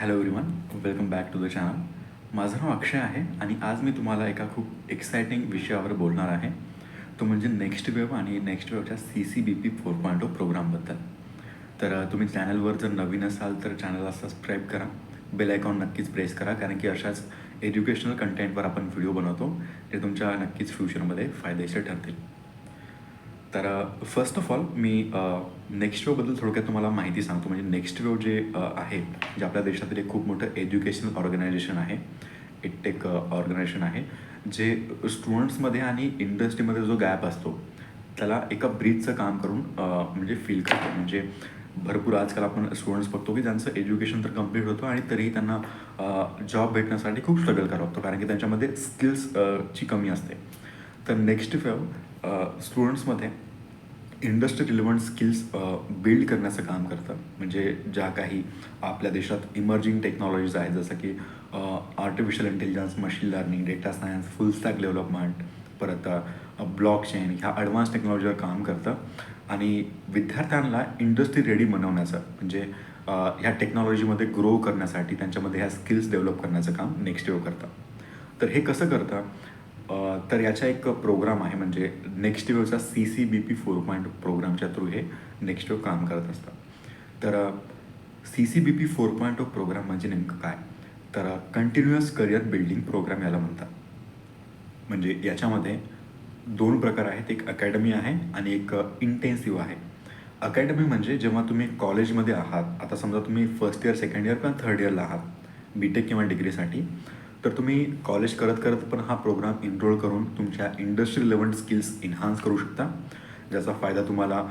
Hello everyone welcome back to the channel माझं नाव अक्षय आहे आणि आज मी तुम्हाला एका खूप एक्सायटिंग विषयावर बोलणार आहे. तो म्हणजे नेक्स्ट वेव्ह आणि नेक्स्ट वेव्हच्या C C B P four point O प्रोग्रामबद्दल तर तुम्ही चॅनलवर जर नवीन असाल तर चॅनलला सबस्क्राईब करा. बेल आयकॉन नक्कीच प्रेस करा कारण की अशाच एज्युकेशनल कंटेंटवर आपण व्हिडिओ बनवतो जे तुमच्या नक्कीच फ्युचरमध्ये फायदेशीर ठरतील. तर फर्स्ट ऑफ ऑल मी नेक्स्ट वेवबद्दल थोडक्यात तुम्हाला माहिती सांगतो. म्हणजे नेक्स्ट वेव जे आहे जे आपल्या देशातील एक खूप मोठं एज्युकेशनल ऑर्गनायझेशन आहे इटेक ऑर्गनायझेशन आहे जे स्टुडंट्समध्ये आणि इंडस्ट्रीमध्ये जो गॅप असतो त्याला एका ब्रीजचं काम करून म्हणजे फील करतो. म्हणजे भरपूर आजकाल आपण स्टुडंट्स बघतो की ज्यांचं एज्युकेशन तर कंप्लीट होतं आणि तरीही त्यांना जॉब भेटण्यासाठी खूप स्ट्रगल करावं लागतो. कारण की त्यांच्यामध्ये स्किल्स ची कमी असते. तर नेक्स्ट फेव स्टुडंट्समध्ये इंडस्ट्री रिलेवंट स्किल्स बिल्ड करण्याचं काम करतं. म्हणजे ज्या काही आपल्या देशात इमर्जिंग टेक्नॉलॉजीज आहेत जसं की artificial intelligence machine learning data science full stack development परत ब्लॉक चेन ह्या ॲडव्हान्स टेक्नॉलॉजीवर काम करतं. आणि विद्यार्थ्यांना इंडस्ट्री रेडी बनवण्याचं म्हणजे ह्या टेक्नॉलॉजीमध्ये ग्रो करण्यासाठी त्यांच्यामध्ये ह्या स्किल्स डेव्हलप करण्याचं काम नेक्स्ट इयर करतं. तर हे कसं करतं? तर याचा एक प्रोग्राम आहे म्हणजे next वेवचा C C B P four point प्रोग्रामच्या थ्रू हे नेक्स्ट वेव काम करत असतं. तर C C B P four point program म्हणजे नेमकं काय? तर कंटिन्युअस करिअर बिल्डिंग प्रोग्राम याला म्हणतात. म्हणजे याच्यामध्ये दोन प्रकार आहेत एक अकॅडमी आहे आणि एक इंटेन्सिव्ह आहे. अकॅडमी म्हणजे जेव्हा तुम्ही कॉलेजमध्ये आहात आता समजा तुम्ही फर्स्ट इयर सेकंड इयर किंवा थर्ड इयरला आहात बी टेक किंवा डिग्रीसाठी तर तुम्ही कॉलेज करत करत पण हा प्रोग्राम इनरोल करून तुमच्या इंडस्ट्री रिलेवंट स्किल्स इन्हान्स करू शकता. ज्याचा फायदा तुम्हाला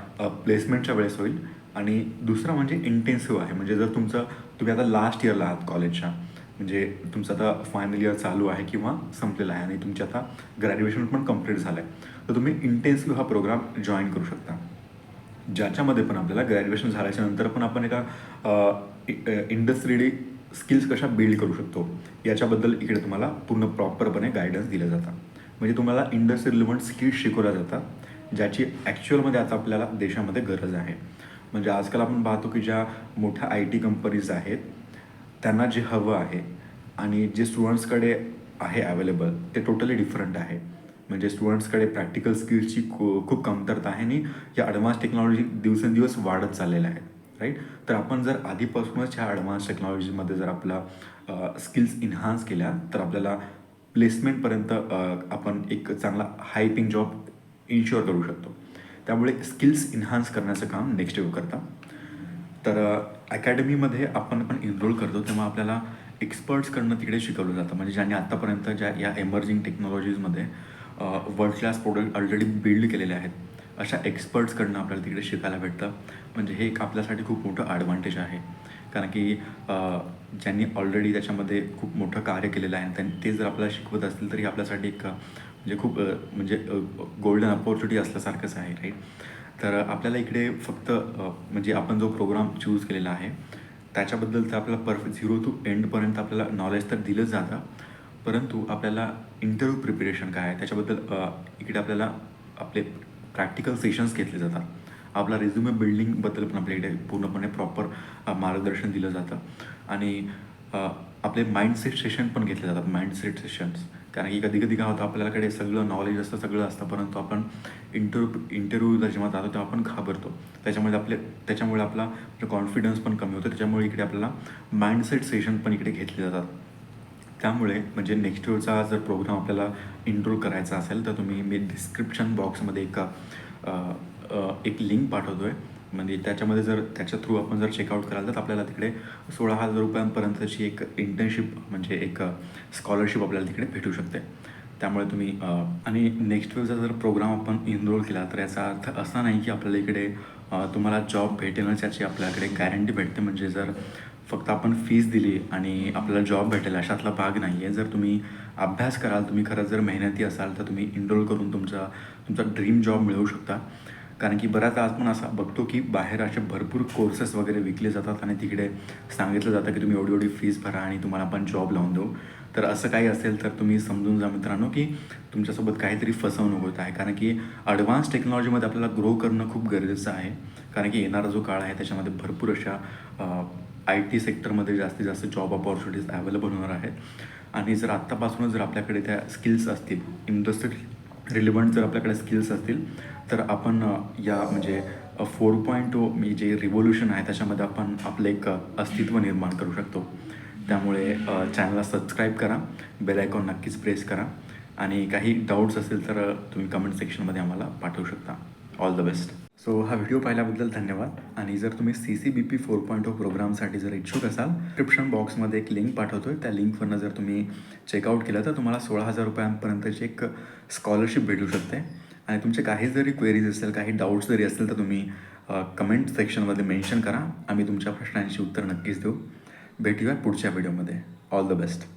प्लेसमेंटच्या वेळेस होईल. आणि दुसरा म्हणजे इंटेन्सिव्ह आहे. म्हणजे जर तुमचं तुम्ही आता लास्ट इयरला आहात कॉलेजच्या म्हणजे तुमचं आता फायनल इयर चालू आहे किंवा संपलेलं आहे आणि तुमचे आता ग्रॅज्युएशन पण कंप्लीट झालं आहे तर तुम्ही इंटेन्सिव्ह हा प्रोग्राम जॉईन करू शकता. ज्याच्यामध्ये पण आपल्याला ग्रॅज्युएशन झाल्याच्यानंतर पण आपण एका इंडस्ट्रीडी स्किल्स कशा बिल्ड करू शकतो? याच्याबद्दल इकडे तुम्हाला पूर्ण प्रॉपरपणे गायडन्स दिलं जातं म्हणजे तुम्हाला इंडस्ट्री रिलेवंट स्किल्स शिकवल्या जातात ज्याची ॲक्च्युअलमध्ये आता आपल्याला देशामध्ये गरज आहे. म्हणजे आजकाल आपण पाहतो की ज्या मोठ्या आय टी कंपनीज आहेत त्यांना जे हवं आहे आणि जे स्टुडंट्सकडे आहे अवेलेबल ते टोटली डिफरंट आहे. म्हणजे स्टुडंट्सकडे प्रॅक्टिकल स्किल्सची खूप कमतरता आहे आणि या ॲडव्हान्स टेक्नॉलॉजी दिवसेंदिवस वाढत चाललेल्या आहेत. राईट तर आपण जर आधीपासूनच ह्या ॲडव्हान्स टेक्नॉलॉजीमध्ये जर आपला स्किल्स इन्हान्स केल्या तर आपल्याला प्लेसमेंटपर्यंत आपण एक चांगला हायपिंग जॉब इन्श्युअर करू शकतो. त्यामुळे स्किल्स इन्हान्स करण्याचं काम नेक्स्ट येऊ करता. तर अकॅडमीमध्ये आपण पण इनरोल करतो तेव्हा आपल्याला एक्सपर्ट्सकडनं तिकडे शिकवलं जातं. म्हणजे ज्यांनी आत्तापर्यंत ज्या या emerging टेक्नॉलॉजीजमध्ये world class product already build केलेले आहेत अशा एक्सपर्ट्सकडनं आपल्याला तिकडे शिकायला भेटतं. म्हणजे हे एक आपल्यासाठी खूप मोठं ॲडव्हान्टेज आहे. कारण की ज्यांनी ऑलरेडी त्याच्यामध्ये खूप मोठं कार्य केलेलं आहे त्यांनी ते जर आपल्याला शिकवत असतील तरी आपल्यासाठी एक म्हणजे खूप म्हणजे गोल्डन अपॉर्च्युनिटी असल्यासारखंच आहे राईट तर आपल्याला इकडे फक्त म्हणजे आपण जो प्रोग्राम चूज केलेला आहे त्याच्याबद्दल तर आपल्याला परफेक्ट झिरो टू एंडपर्यंत आपल्याला नॉलेज तर दिलंच जातं. परंतु आपल्याला इंटरव्ह्यू प्रिपरेशन काय आहे त्याच्याबद्दल इकडे आपल्याला आपले प्रॅक्टिकल सेशन्स घेतले जातात. आपला रिझ्युमे बिल्डिंगबद्दल पण आपल्या इकडे पूर्णपणे प्रॉपर मार्गदर्शन दिलं जातं. आणि आपले माइंडसेट सेशन पण घेतले जातात माइंडसेट सेशन्स कारण की कधी कधी काय होतं आपल्याकडे सगळं नॉलेज असतं सगळं असतं परंतु आपण इंटरव्ह्यू इंटरव्ह्यूला जेव्हा जातो तेव्हा आपण घाबरतो. त्याच्यामुळे आपले त्याच्यामुळे आपला कॉन्फिडन्स पण कमी होतो. त्याच्यामुळे इकडे आपल्याला माइंडसेट सेशन पण इकडे घेतले जातात. त्यामुळे म्हणजे नेक्स्ट इयरचा जर प्रोग्राम आपल्याला इनरोल करायचा असेल तर तुम्ही मी डिस्क्रिप्शन बॉक्समध्ये एक एक लिंक पाठवतो आहे म्हणजे त्याच्यामध्ये जर त्याच्या थ्रू आपण जर चेकआउट कराल तर आपल्याला तिकडे सोळा हजार रुपयांपर्यंतची एक इंटर्नशिप म्हणजे एक स्कॉलरशिप आपल्याला तिकडे भेटू शकते. त्यामुळे तुम्ही आणि नेक्स्ट वेळचा जर प्रोग्राम आपण इनरोल केला तर याचा अर्थ असा नाही की आपल्याला इकडे तुम्हाला जॉब भेटेलच याची आपल्याकडे गॅरंटी भेटते. म्हणजे जर फक्त आपण फीज दिली आणि आपल्याला जॉब भेटेल अशातला भाग नाही आहे जर तुम्ही अभ्यास कराल तुम्ही खरंच जर मेहनती असाल तर तुम्ही इनरोल करून तुमचा तुमचा ड्रीम जॉब मिळवू शकता. कारण की बऱ्याच आज पण असा बघतो की बाहेर असे भरपूर कोर्सेस वगैरे विकले जातात आणि तिकडे सांगितलं जातं की तुम्ही एवढी एवढी फीज भरा आणि तुम्हाला आपण जॉब लावून देऊ. तर असं काही असेल तर तुम्ही समजून जा मित्रांनो की तुमच्यासोबत काहीतरी फसवणूक होत आहे. कारण की ॲडव्हान्स टेक्नॉलॉजीमध्ये आपल्याला ग्रो करणं खूप गरजेचं आहे. कारण की येणारा जो काळ आहे त्याच्यामध्ये भरपूर अशा आय टी सेक्टरमध्ये जास्तीत जास्त जॉब ऑपॉर्च्युनिटीज अवेलेबल होणार आहेत. आणि जर आत्तापासूनच जर आपल्याकडे त्या स्किल्स असतील इंडस्ट्री रिलेवंट जर आपल्याकडे स्किल्स असतील तर आपण या म्हणजे फोर पॉईंट टू मी जे रिव्होल्युशन आहे त्याच्यामध्ये आपण आपलं एक अस्तित्व निर्माण करू शकतो. त्यामुळे चॅनलला सबस्क्राईब करा बेल आयकॉन नक्कीच प्रेस करा. आणि काही डाऊट्स असेल तर तुम्ही कमेंट सेक्शनमध्ये आम्हाला पाठवू शकता. ऑल द बेस्ट सो हा व्हिडिओ पाहिल्याबद्दल धन्यवाद. आणि जर तुम्ही C C B P four point O प्रोग्रामसाठी जर इच्छुक असाल डिस्क्रिप्शन बॉक्समध्ये एक लिंक पाठवतो आहे त्या लिंकवरनं जर तुम्ही चेकआउट केलं तर तुम्हाला सोळा हजार रुपयांपर्यंतची एक स्कॉलरशिप भेटू शकते. आणि तुमचे काही जरी क्वेरीज असेल काही डाऊट्स जरी असतील तर तुम्ही कमेंट सेक्शनमध्ये मेन्शन करा. आम्ही तुमच्या प्रश्नांची उत्तर नक्कीच देऊ. भेटूया पुढच्या व्हिडिओमध्ये ऑल द बेस्ट